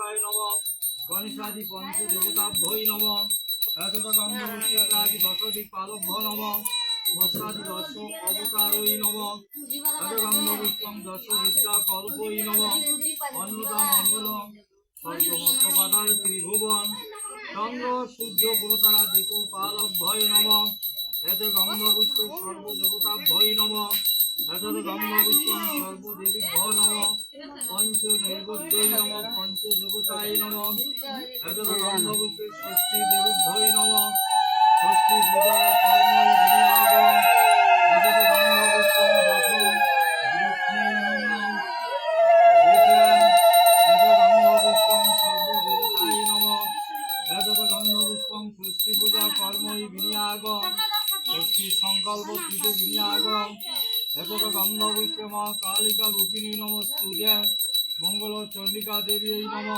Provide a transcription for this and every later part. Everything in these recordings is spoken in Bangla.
গণেশায় নম গণেশাদি পঞ্চ দেবতাভ্যই নম এতগঙ্গি দশদি পালভ্য নম বর্ষাদি দশ অবতারই নম এতগঙ্গপুষ্পম দশ বিদ্যা কল্পই নম অন্নদা মঙ্গলম স্বর্গমত্ত পাতাল ত্রিভুবন। চন্দ্র, সূর্য গুরুতারা দিকু পালভ্যয় নম এত গঙ্গপুষ্প সর্বদেবতাভ্যই নম এত গঙ্গপুষ্পম সর্বদেবীভ্য নম। পঞ্চ নৈবেদ্যই নম, পঞ্চ দেবতায় নম। গঙ্গপুষ্প ষষ্ঠী দেবীভ্যই নম। ষষ্ঠী পূজা গঙ্গপুষ্পম দশ বৃক্ষেণ গন্ধপুষ্পম ষষ্ঠী পূজা কর্মই বিনিয়োগ ষষ্ঠী সংকল্প কৃত বিনিয়োগ এতদ গন্ধপুষ্প মা কালিকা রূপিণী নমস্তুতে মঙ্গল চণ্ডিকা দেবী নম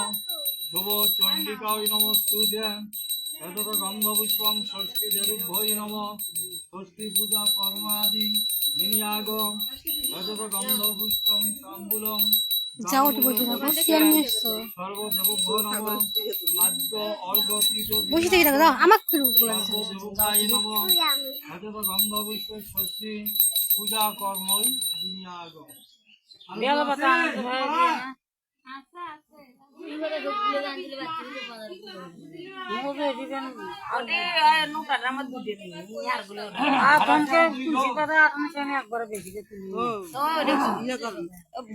শুভ চণ্ডিকাই নমস্তুতে এতদ গন্ধপুষ্পম ষষ্ঠী দেবীভ্যই নম ষষ্ঠী পূজা কর্ম আদি বিনিয়োগ এতদ গন্ধপুষ্পম তাম্বুলম যাও একটু বসে থাকো নিয়ে এসছো থেকে থাকো দাও বলে পূজা কর্মই বিনিয়োগ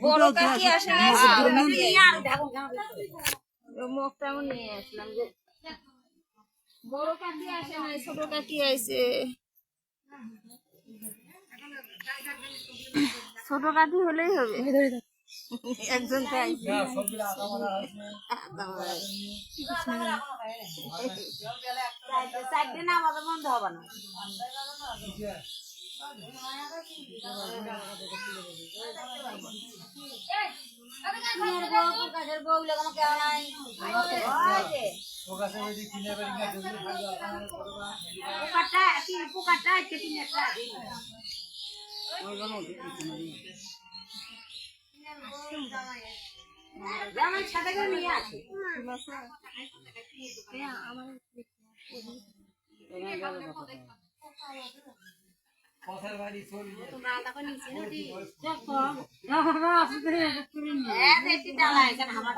বড় কাকি আসে না মুখটা এমন নিয়ে আসলাম যে। বড় কাকি আসে না ছোট কাকি আইছে। ছোট কাকি হলেই হবে। একজন তো আইছে চারটে না আমাদের বন্ধ হবে না কাজের বউ পোকাটা পোকাটা পথের বাড়ি এখানে আমার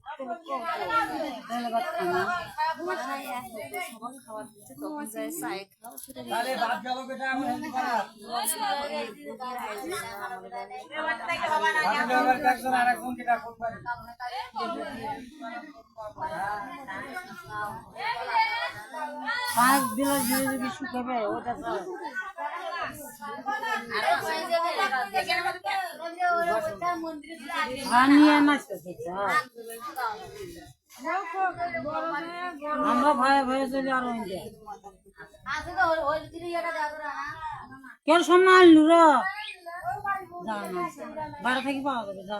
পাঁচ দিলে ধীরে ধীরে শুকাবে ওটা আমরা ভয়ে ভয়ে চলি আর কেউ সামনে আনলু র? বাইরে থেকে পাওয়া যাবে যাও।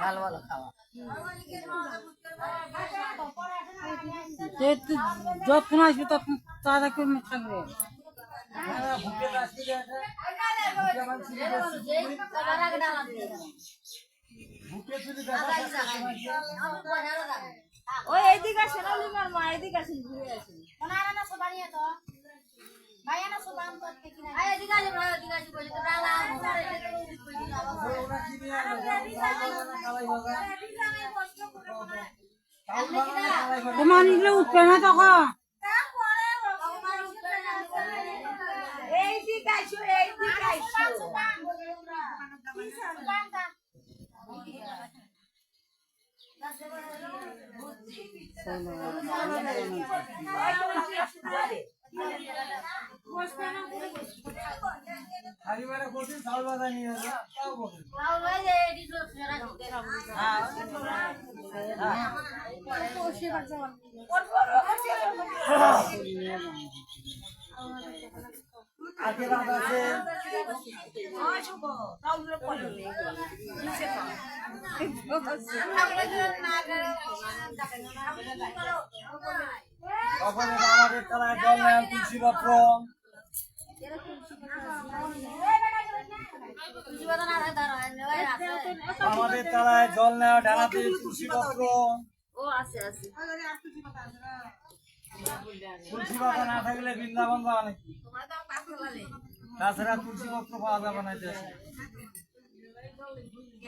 ভালো ভালো খাওয়া। যখন আসবি তখন তারা কেউ থাকবে। সবার দিয়ে। ওই এইদিকে আসেন অলিমার মা এইদিকে আসেন ঘুরে আসেন। আয় এদিকে আসি, ভাই, এদিকে আসি, বলি তো, ডালা, পরে এদিকে উঠি, বলি তো, আবার এমনি কি না? তোমার নিলে উঠবে না তখন। আমার উঠবে না, এইদিকে আইসো এইদিকে আইসো খালি その、ハハハハ আগে রাত আছে। তখন আমাদের তলায় জল তুলসী পত্র। আমাদের তলায় জল নেওয়া ডানাতে তুলসী পত্র। ও আছে আছে। তুলসী পাতা না থাকলে বৃন্দাবন যাওয়া নাকি? তাছাড়া তুলসী পত্র পাওয়া যাবে না দেশে।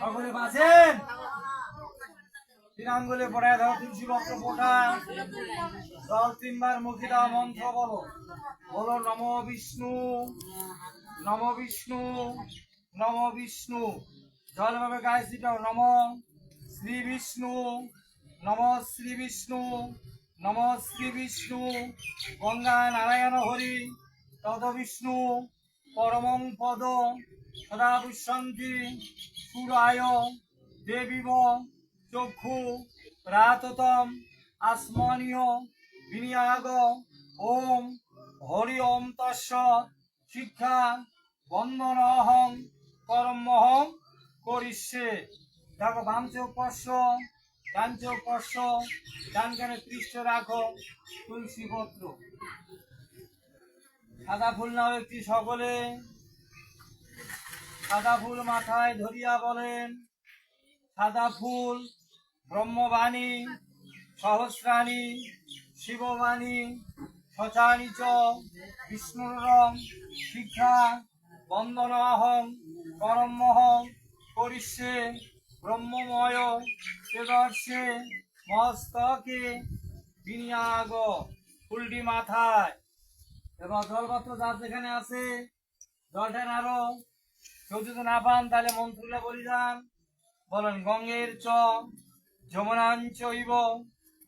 সকলে বাঁচেন! ধরো তুলসী পত্র তিনবার মন্ত্র বলো। বলো, নম বিষ্ণু নম বিষ্ণু নম বিষ্ণু। জল ভাবে গায়ে ছিটাও, নম শ্রী বিষ্ণু, নম শ্রী বিষ্ণু। নম শ্রী বিষ্ণু, গঙ্গা নারায়ণ হরি, তদ বিষ্ণু, পরমং পদ, সদা পুষ্যন্তি, সুরায়, দেবীব, চক্ষু, রাততম, আসমানীয়, বিনিয়াগ, ওম, হরি ওম তস্য, শিক্ষা, বন্দন অহং করমহং করিষ্যে। দেখো বাম চোখ পশ্য ডান চোখ পশ্য ডান কানে রাখো, তুলসী পত্র। সাদা ফুল নাও একটি সকলে? সাদা ফুল মাথায় ধরিয়া বলেন, সাদা ফুল ব্রহ্মবাণী, সহস্রাণী, শিববাণী শচানি বিষ্ণুরম শিক্ষা বন্দনাহং পরমহং করিষ্যে ব্রহ্মময় তেদর্শে মস্তকে বিনিয়াগ ফুলটি মাথায়। এবং জলপত্র যার যেখানে আছে জলটা আরও কেউ যদি না পান, তাহলে মন্ত্রগুলো বলি যান। বলেন, গঙ্গের চ যমুনাঞ্চৈব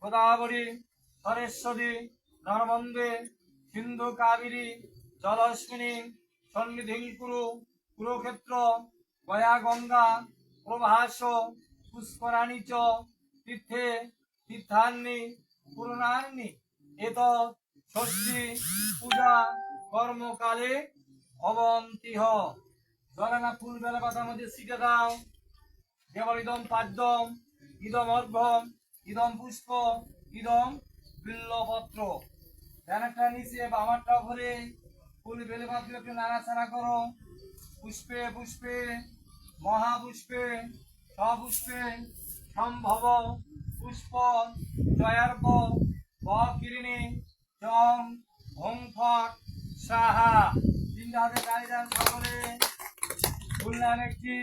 গোদাবরী সরেশ্বরী নর্মন্দে সিন্ধু কাবেরী, জলস্মিনী সন্নিধিং কুরু কুরুক্ষেত্র, গয়া গঙ্গা প্রভাস পুষ্করাণী চ, তীর্থে তীর্থান্নি, পূর্ণান্নি। এত ষষ্ঠী পূজা কর্মকালে অবন্তিহ। জলানা ফুল বেলা পাতার মধ্যে শিখে দাও কেবল ইদম পাদ্যম, ইদম অর্ঘম ইদম পুষ্প, ইদম বিল্লপত্র ধ্যানটা নিচে বামারটা ভরে, ফুল বেলে পাত্র একটু নাড়াচাড়া করো। পুষ্পে পুষ্পে মহাপুষ্পে সপুষ্পে সম্ভব পুষ্প জয়ার্ব বকিরিণী চম ভং ফট সাহা তিনটা হাতে গাড়ি যান সকলে ফুল। নেন একটি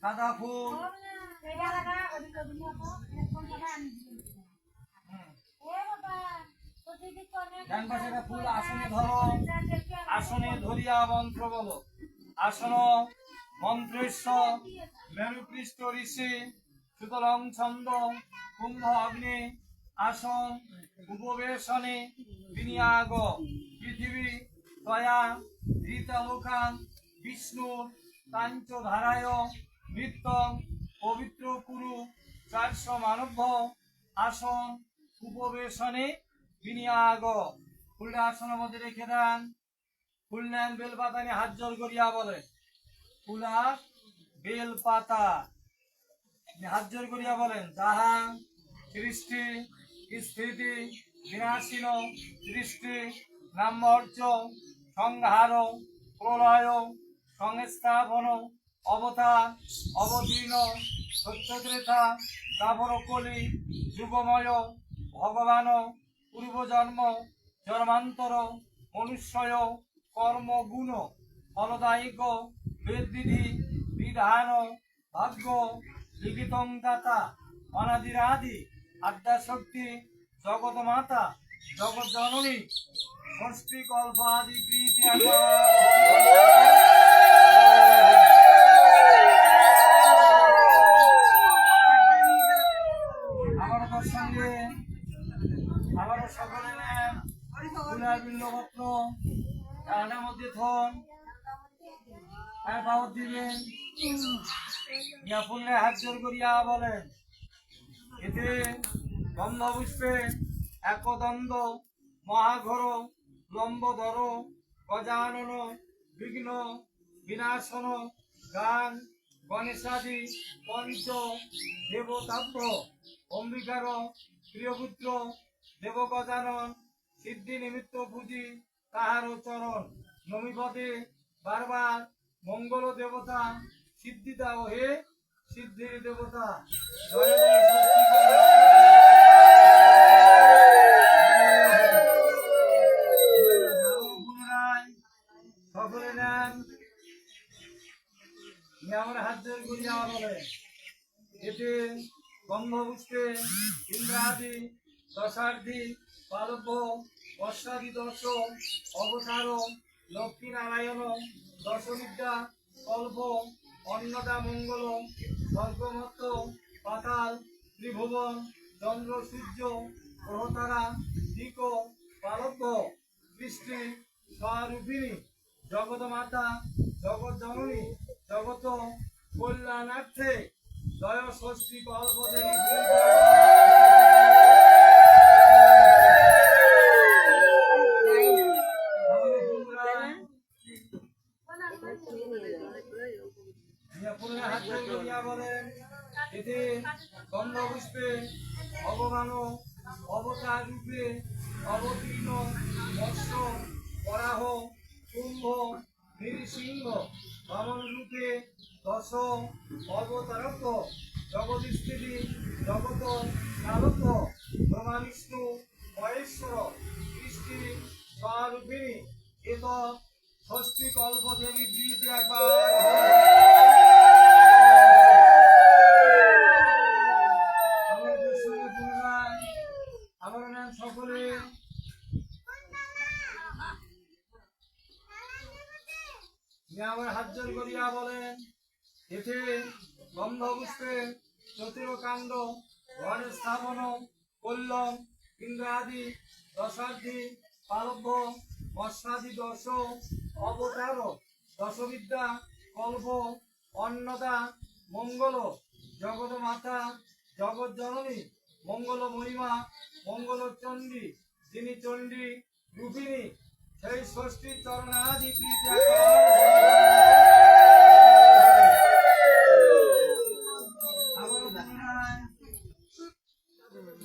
সাদা ফুল ফুল আসনে ধরো। আসনে ধরিয়া মন্ত্র বলো। আসন ঋষি কুম্ভ অগ্নি, আসন পৃথিবী তয়া বিষ্ণু, তাঞ্চ ধারায়, নৃত্য, পবিত্র কুরু, চারশ মানব আসন, উপবেশনে বিনিয়াগ। ফুলটা আসনের মধ্যে রেখে দেন। ফুল নেন বেলপাতা নিয়ে হাত জোর করিয়া বলে। ফুলা বেলপাতা। হাত জোর করিয়া বলেন যাহা সৃষ্টি, স্থিতি, বিনাশীন, সৃষ্টি নাম্যর্য সংহার, প্রলয়, সংস্থাপন, অবতার, অবতীর্ণ, সত্যত্রেতা তাপর কলি যুগময়, ভগবান, পূর্বজন্ম, জন্মান্তর, মনুষ্যয়, কর্মগুণ, ফলদায়িক বেদবিধি বিধান ভাগ্য লিখিতং দাতা অনাদিরাদি আদ্যাশক্তি জগৎ মাতা জগৎ জননী ষষ্ঠী কল্প আদি জোর করিয়া বলেন। এতে গন্ধ পুষ্পে একদন্দ মহাঘর লম্বধর গজানন, বিঘ্ন, বিনাশন, গান, গণেশাদি, পঞ্চ দেবতাব্য অম্বিকার, প্রিয়পুত্র দেব গজানন সিদ্ধি নিমিত্ত পুঁজি, তাহার চরণ, নমিপদে বারবার মঙ্গল দেবতা সিদ্ধি দাও হে সিদ্ধির দেবতা সকলে নেন আমার হাত জোর করিয়া বলে এতে গন্ধপুষ্পে ইন্দ্রাদি দশার্ধি পালব্য বর্ষাদি দশ অবতার লক্ষ্মী নারায়ণ দশবিদ্যা কল্প অন্নদা মঙ্গল স্বর্গমত্ত পাতাল, ত্রিভুবন, চন্দ্র, সূর্য, গ্রহতারা, দিক পালব্য বৃষ্টি স্বরূপিণী জগত মাতা জগৎ জননী জগত কল্যাণার্থে জয় ষষ্ঠী কল্প স্বরূপিণী এত ষষ্ঠী কল্প দেবী দ্বীপ একবার। আমার নাম সকলে। আমার হাত জোর করিয়া বলেন, এতে গন্ধ, পুষ্পে চতুর কাণ্ড ঘর স্থাপন, কল্লম, ইন্দ্রাদি দশার্ধি পালব্য, অশ্বাদি দশ, অবতার, দশবিদ্যা, কল্প, অন্নদা, মঙ্গল জগৎ মাতা জগৎ জননী মঙ্গল মহিমা, মঙ্গল চণ্ডী, যিনি চণ্ডী, রূপিণী, সেই ষষ্ঠী চরণাদি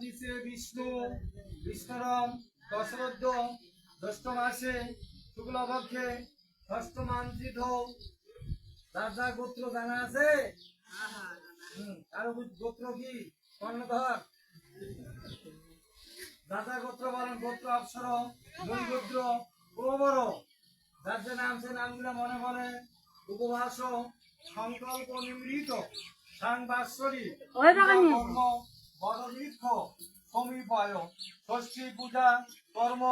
নিচে বিষ্ণু দশরথ মাসে ষষ্ঠ গোত্র জানা আছে? গোত্র কি? কর্ণধর। দাদা গোত্র বলেন, গোত্র, অপ্সর গোত্র প্রবর যার যে নাম নামগুলো মনে মনে উপবাস সংকল্প নিমৃত বাগানে কর্ম বদবৃক্ষ সমীপয় ষষ্ঠী পূজা কর্ম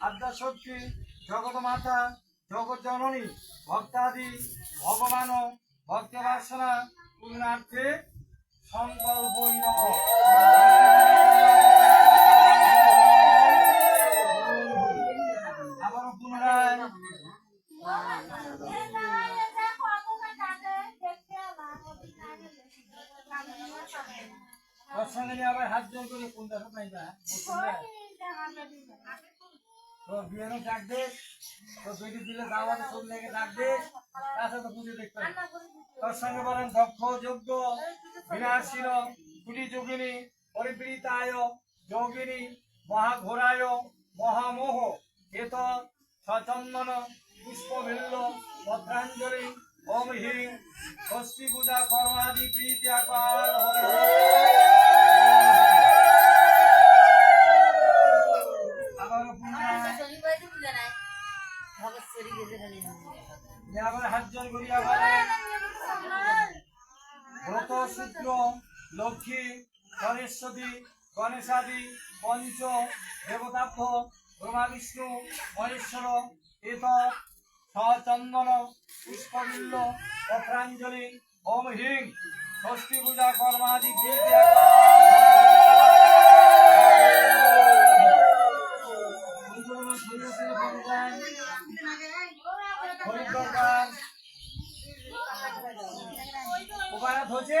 আদ্যাশক্তি জগৎ মাতা জগৎ জননী ভক্তাদি ভগবান ভক্ত বাসনা পূর্ণার্থে সংকল্প আবার পুনরায় ওর সঙ্গে হাত জোর করে কোনটা সব নাই যা তো বিয়েরও ডাক দে, তো বেটি দিলে দাওয়াতে সব লেগে ডাক দে তাছাড়া তো পুজো দেখতে। তোর সঙ্গে বলেন দক্ষ, যোগ্য বিনাশীল কুটি যোগিনী পরিবৃতায় মহামোহ এত সচন্দন, পুষ্পভিল্ল ভদ্রাঞ্জলি ওম হিং। ষষ্ঠী পূজা কর্মাদি প্রীতি আকার আবার আবার হাত জল করিয়া ব্রত সূত্র লক্ষ্মী গণেশ্বরী গণেশাদি পঞ্চ দেবতাভ্য ব্রহ্মা বিষ্ণু মহেশ্বর এত সচন্দন পুষ্পবিল্ল পত্রাঞ্জলি ওম হিং ষষ্ঠী পূজা কর্মাদি হরিপ্রকাশ ওখানে ধরছে